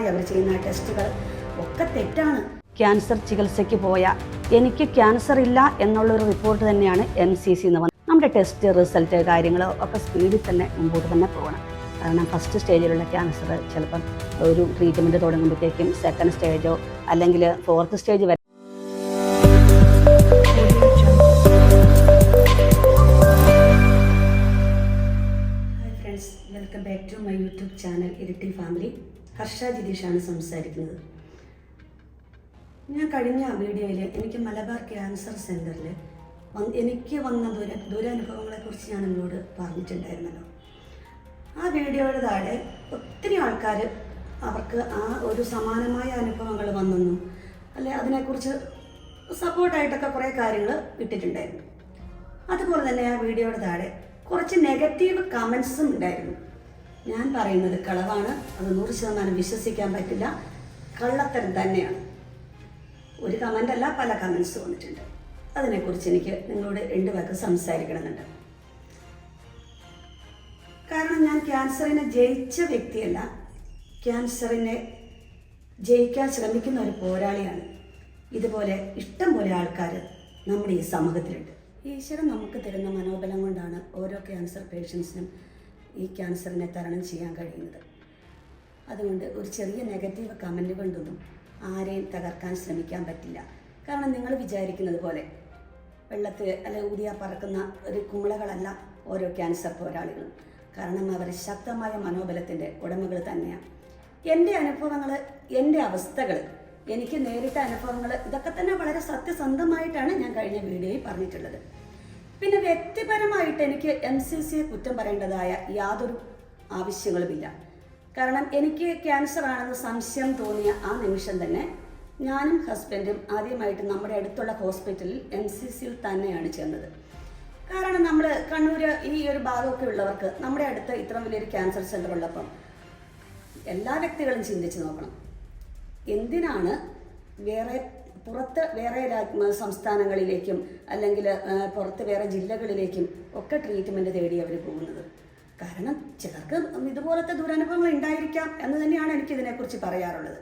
സമാനമായി അവർ ചെയ്യുന്ന ടെസ്റ്റുകൾ ഒക്കെ തെറ്റാണ്. ക്യാൻസർ ചികിത്സയ്ക്ക് പോയ എനിക്ക് ക്യാൻസർ ഇല്ല എന്നുള്ളൊരു റിപ്പോർട്ട് തന്നെയാണ് എം സി സി എന്ന് നമ്മുടെ ടെസ്റ്റ് റിസൾട്ട് കാര്യങ്ങൾ ഒക്കെ സ്പീഡിൽ തന്നെ മുമ്പോട്ട് തന്നെ പോകണം. കാരണം ഫസ്റ്റ് സ്റ്റേജിലുള്ള ക്യാൻസർ ചിലപ്പം ഒരു ട്രീറ്റ്മെന്റ് തുടങ്ങുമ്പോഴത്തേക്കും സെക്കൻഡ് സ്റ്റേജോ അല്ലെങ്കിൽ ഫോർത്ത് സ്റ്റേജ് വരെ യൂട്യൂബ് ചാനൽ ഇരട്ടി ഫാമിലി ഹർഷ ജിതീഷാണ് സംസാരിക്കുന്നത്. ഞാൻ കഴിഞ്ഞ വീഡിയോയിൽ എനിക്ക് മലബാർ ക്യാൻസർ സെന്ററിൽ എനിക്ക് വന്ന ദുര ദുരനുഭവങ്ങളെക്കുറിച്ച് ഞാൻ നിങ്ങളോട് പറഞ്ഞിട്ടുണ്ടായിരുന്നല്ലോ. ആ വീഡിയോയുടെ താഴെ ഒത്തിരി ആൾക്കാർ അവർക്ക് ആ ഒരു സമാനമായ അനുഭവങ്ങൾ വന്നെന്നും അല്ലെ അതിനെക്കുറിച്ച് സപ്പോർട്ടായിട്ടൊക്കെ കുറേ കാര്യങ്ങൾ ഇട്ടിട്ടുണ്ടായിരുന്നു. അതുപോലെ തന്നെ ആ വീഡിയോയുടെ താഴെ കുറച്ച് നെഗറ്റീവ് കമൻസും ഉണ്ടായിരുന്നു. ഞാൻ പറയുന്നത് കളവാണ്. അത് നൂറ് ശതമാനം വിശ്വസിക്കാൻ പറ്റില്ല. കള്ളത്തരം തന്നെയാണ്. ഒരു കമന്റ് അല്ല പല കമൻസ് വന്നിട്ടുണ്ട്. അതിനെക്കുറിച്ച് എനിക്ക് നിങ്ങളോട് രണ്ട് വാക്ക് സംസാരിക്കണമെന്നുണ്ട്. കാരണം ഞാൻ ക്യാൻസറിനെ ജയിച്ച വ്യക്തിയല്ല. ക്യാൻസറിനെ ജയിക്കാൻ ശ്രമിക്കുന്ന ഒരു പോരാളിയാണ്. ഇതുപോലെ ഇഷ്ടം പോലെ ആൾക്കാർ നമ്മുടെ ഈ സമൂഹത്തിലുണ്ട്. ഈശ്വരൻ നമുക്ക് തരുന്ന മനോബലം കൊണ്ടാണ് ഓരോ ക്യാൻസർ പേഷ്യൻസിനും ഈ ക്യാൻസറിനെ തരണം ചെയ്യാൻ കഴിയുന്നത്. അതുകൊണ്ട് ഒരു ചെറിയ നെഗറ്റീവ് കമന്റ് കൊണ്ടൊന്നും ആരെയും തകർക്കാൻ ശ്രമിക്കാൻ പറ്റില്ല. കാരണം നിങ്ങൾ വിചാരിക്കുന്നത് പോലെ വെള്ളത്തിൽ അല്ലെ ഊതിയാ പറക്കുന്ന ഒരു കുമിളകളല്ല ഓരോ ക്യാൻസർ പോരാളികളും. കാരണം അവർ ശക്തമായ മനോബലത്തിന്റെ ഉടമകൾ തന്നെയാണ്. എന്റെ അനുഭവങ്ങൾ എന്റെ അവസ്ഥകൾ എനിക്ക് നേരിട്ട അനുഭവങ്ങൾ ഇതൊക്കെ തന്നെ വളരെ സത്യസന്ധമായിട്ടാണ് ഞാൻ കഴിഞ്ഞ വീഡിയോയിൽ പറഞ്ഞിട്ടുള്ളത്. പിന്നെ വ്യക്തിപരമായിട്ട് എനിക്ക് എം സി സിയെ കുറ്റം പറയേണ്ടതായ യാതൊരു ആവശ്യങ്ങളുമില്ല. കാരണം എനിക്ക് ക്യാൻസർ ആണെന്ന് സംശയം തോന്നിയ ആ നിമിഷം തന്നെ ഞാനും ഹസ്ബൻഡും ആദ്യമായിട്ട് നമ്മുടെ അടുത്തുള്ള ഹോസ്പിറ്റലിൽ എം സി സിയിൽ തന്നെയാണ് ചെന്നത്. കാരണം നമ്മൾ കണ്ണൂർ ഈ ഒരു ഭാഗമൊക്കെ ഉള്ളവർക്ക് നമ്മുടെ അടുത്ത് ഇത്ര വലിയൊരു ക്യാൻസർ സെന്റർ ഉള്ളപ്പം എല്ലാ വ്യക്തികളും ചിന്തിച്ചു നോക്കണം. എന്തിനാണ് വേറെ പുറത്ത് വേറെ സംസ്ഥാനങ്ങളിലേക്കും അല്ലെങ്കിൽ പുറത്ത് വേറെ ജില്ലകളിലേക്കും ഒക്കെ ട്രീറ്റ്മെന്റ് തേടി അവർ പോകുന്നത്. കാരണം ചിലർക്ക് ഇതുപോലത്തെ ദുരനുഭവങ്ങൾ ഉണ്ടായിരിക്കാം എന്ന് തന്നെയാണ് എനിക്ക് ഇതിനെക്കുറിച്ച് പറയാറുള്ളത്.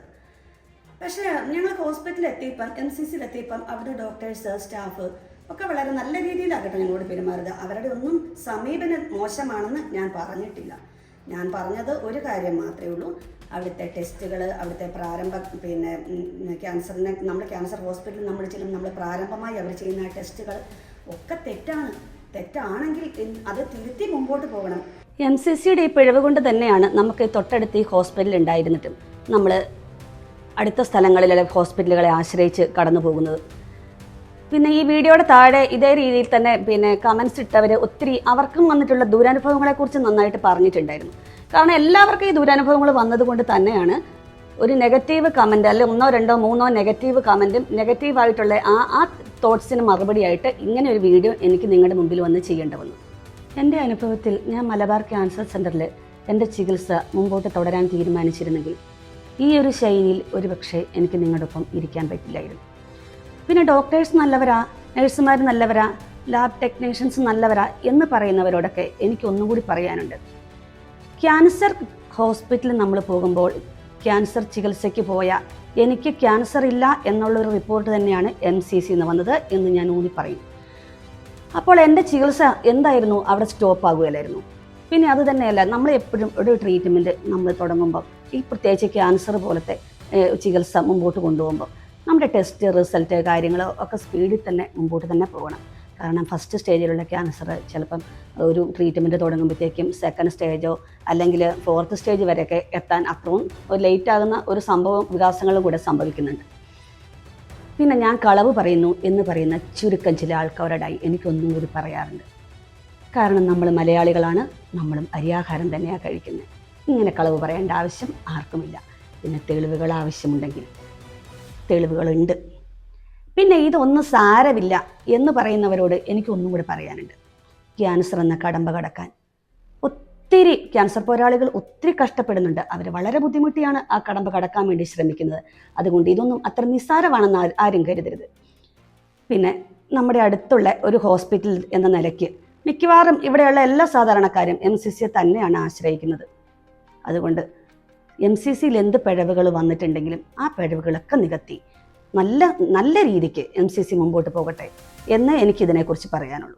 പക്ഷേ ഞങ്ങൾ ഹോസ്പിറ്റലിൽ എത്തിയപ്പം എം സി സിയിൽ എത്തിയപ്പം അവരുടെ ഡോക്ടേഴ്സ് സ്റ്റാഫ് ഒക്കെ വളരെ നല്ല രീതിയിലാകട്ടെ ഞങ്ങളോട് പെരുമാറുക അവരുടെ ഒന്നും സമീപനം മോശമാണെന്ന് ഞാൻ പറഞ്ഞിട്ടില്ല. ഞാൻ പറഞ്ഞത് ഒരു കാര്യം മാത്രമേ ഉള്ളൂ. അവിടുത്തെ ടെസ്റ്റുകൾ അവിടുത്തെ പ്രാരംഭ പിന്നെ ക്യാൻസറിനെ നമ്മൾ ക്യാൻസർ ഹോസ്പിറ്റലിൽ നമ്മൾ ചെല്ലും നമ്മൾ പ്രാരംഭമായി അവർ ചെയ്യുന്ന ടെസ്റ്റുകൾ ഒക്കെ തെറ്റാണ്. തെറ്റാണെങ്കിൽ അത് തിരുത്തി മുമ്പോട്ട് പോകണം. എം സി സിയുടെ ഈ പിഴവ് കൊണ്ട് തന്നെയാണ് നമുക്ക് തൊട്ടടുത്ത് ഈ ഹോസ്പിറ്റൽ ഉണ്ടായിരുന്നിട്ടും നമ്മൾ അടുത്ത സ്ഥലങ്ങളിലെ ഹോസ്പിറ്റലുകളെ ആശ്രയിച്ച് കടന്നു പോകുന്നത് പിന്നെ ഈ വീഡിയോയുടെ താഴെ ഇതേ രീതിയിൽ തന്നെ പിന്നെ കമൻസ് ഇട്ടവർ ഒത്തിരി അവർക്കും വന്നിട്ടുള്ള ദുരനുഭവങ്ങളെക്കുറിച്ച് നന്നായിട്ട് പറഞ്ഞിട്ടുണ്ടായിരുന്നു. കാരണം എല്ലാവർക്കും ഈ ദുരനുഭവങ്ങൾ വന്നതുകൊണ്ട് തന്നെയാണ് ഒരു നെഗറ്റീവ് കമന്റ് അല്ലെ ഒന്നോ രണ്ടോ മൂന്നോ നെഗറ്റീവ് കമന്റും നെഗറ്റീവായിട്ടുള്ള ആ ആ തോട്ട്സിന് മറുപടിയായിട്ട് ഇങ്ങനെ ഒരു വീഡിയോ എനിക്ക് നിങ്ങളുടെ മുമ്പിൽ വന്ന് ചെയ്യേണ്ടി വന്നു. എന്റെ അനുഭവത്തിൽ ഞാൻ മലബാർ ക്യാൻസർ സെന്ററിൽ എന്റെ ചികിത്സ മുമ്പോട്ട് തുടരാൻ തീരുമാനിച്ചിരുന്നെങ്കിൽ ഈ ഒരു ശൈലിയിൽ ഒരുപക്ഷെ എനിക്ക് നിങ്ങളുടെ ഒപ്പം ഇരിക്കാൻ പറ്റില്ലായിരുന്നു. പിന്നെ ഡോക്ടേഴ്സ് നല്ലവരാ നഴ്സുമാർ നല്ലവരാ ലാബ് ടെക്നീഷ്യൻസ് നല്ലവരാ എന്ന് പറയുന്നവരോടൊക്കെ എനിക്ക് ഒന്നും കൂടി പറയാനുണ്ട്. ക്യാൻസർ ഹോസ്പിറ്റലിൽ നമ്മൾ പോകുമ്പോൾ ക്യാൻസർ ചികിത്സയ്ക്ക് പോയ എനിക്ക് ക്യാൻസർ ഇല്ല എന്നുള്ളൊരു റിപ്പോർട്ട് തന്നെയാണ് എം സി സി എന്ന് വന്നത് എന്ന് ഞാൻ ഊന്നി പറയും. അപ്പോൾ എന്റെ ചികിത്സ എന്തായിരുന്നു? അവിടെ സ്റ്റോപ്പ് ആകുകയില്ലായിരുന്നു. പിന്നെ അത് തന്നെയല്ല നമ്മൾ എപ്പോഴും ഒരു ട്രീറ്റ്മെന്റ് നമ്മൾ തുടങ്ങുമ്പോൾ ഈ പ്രത്യേകിച്ച് ക്യാൻസർ പോലത്തെ ചികിത്സ മുമ്പോട്ട് കൊണ്ടുപോകുമ്പോൾ നമ്മുടെ ടെസ്റ്റ് റിസൾട്ട് കാര്യങ്ങൾ ഒക്കെ സ്പീഡിൽ തന്നെ മുമ്പോട്ട് തന്നെ പോകണം. കാരണം ഫസ്റ്റ് സ്റ്റേജിലുള്ള ക്യാൻസർ ചിലപ്പം ഒരു ട്രീറ്റ്മെന്റ് തുടങ്ങുമ്പോഴത്തേക്കും സെക്കൻഡ് സ്റ്റേജോ അല്ലെങ്കിൽ ഫോർത്ത് സ്റ്റേജ് വരെയൊക്കെ എത്താൻ അത്രയും ഒരു ലേറ്റ് ആകുന്ന ഒരു സംഭവം വികാസങ്ങളും കൂടെ സംഭവിക്കുന്നുണ്ട്. പിന്നെ ഞാൻ കളവ് പറയുന്നു എന്ന് പറയുന്ന ചുരുക്കം ചില ആൾക്കാരോടായി എനിക്കൊന്നും കൂടി പറയാറുണ്ട്. കാരണം നമ്മൾ മലയാളികളാണ് നമ്മളും അരിയാഹാരം തന്നെയാണ് കഴിക്കുന്നത് ഇങ്ങനെ കളവ് പറയേണ്ട ആവശ്യം ആർക്കുമില്ല. പിന്നെ തെളിവുകൾ ആവശ്യമുണ്ടെങ്കിൽ തെളിവുകളുണ്ട്. പിന്നെ ഇതൊന്നും സാരമില്ല എന്ന് പറയുന്നവരോട് എനിക്കൊന്നും കൂടി പറയാനുണ്ട്. ക്യാൻസർ എന്ന കടമ്പ കടക്കാൻ. ഒത്തിരി ക്യാൻസർ പോരാളികൾ ഒത്തിരി കഷ്ടപ്പെടുന്നുണ്ട്. അവർ വളരെ ബുദ്ധിമുട്ടിയാണ് ആ കടമ്പ കടക്കാൻ വേണ്ടി ശ്രമിക്കുന്നത്. അതുകൊണ്ട് ഇതൊന്നും അത്ര നിസ്സാരമാണെന്ന് ആരും കരുതരുത്. പിന്നെ നമ്മുടെ അടുത്തുള്ള ഒരു ഹോസ്പിറ്റൽ എന്ന നിലയ്ക്ക് മിക്കവാറും ഇവിടെയുള്ള എല്ലാ സാധാരണക്കാരും എം സി സിയെ തന്നെയാണ് ആശ്രയിക്കുന്നത്. അതുകൊണ്ട് എം സി സിയിൽ എന്ത് പിഴവുകൾ വന്നിട്ടുണ്ടെങ്കിലും ആ പിഴവുകളൊക്കെ നികത്തി. നല്ല നല്ല രീതിക്ക് എം സി സി മുമ്പോട്ട് പോകട്ടെ എന്ന് എനിക്കിതിനെക്കുറിച്ച് പറയാനുള്ളൂ.